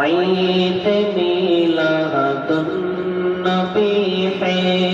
حيث ميلاد النبي حين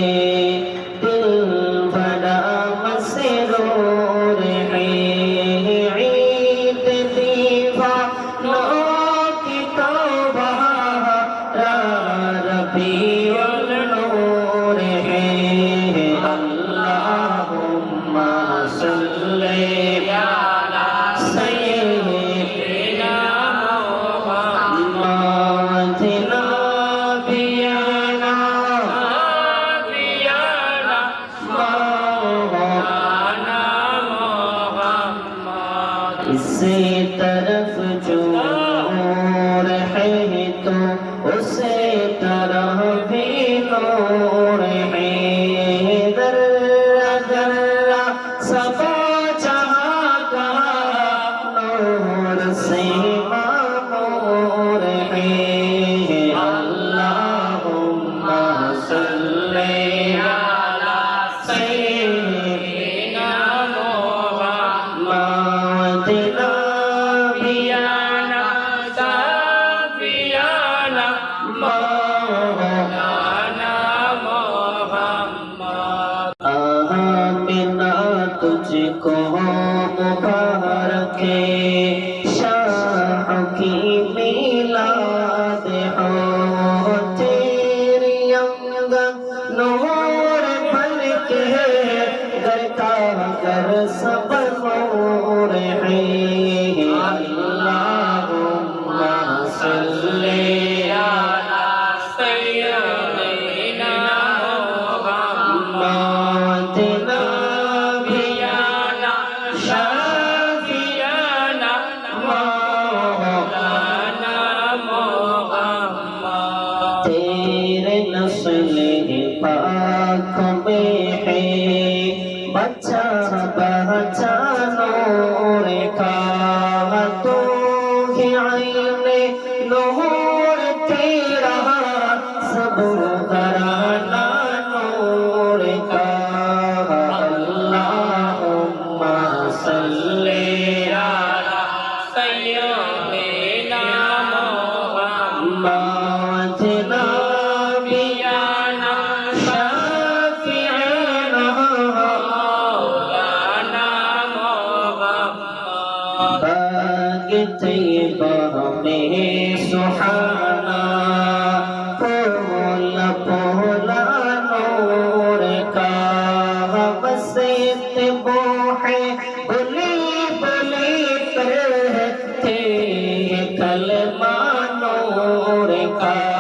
इसी तरफ जो नूर है तो उसे तरह भी नूर है दर्रा दर्रा सबा जहाँ का नूर से तुझको मुबारक शाह की मिलाद हो तेरी अंग नूर बन के घर का घर सब नूर है بچانو رکھا تو ہی عین نور বাগতে গরমে সুহানা ফুল ফুলানোর কাহব সে বোহে বলে বলে পড়তে কলমানোর কাহ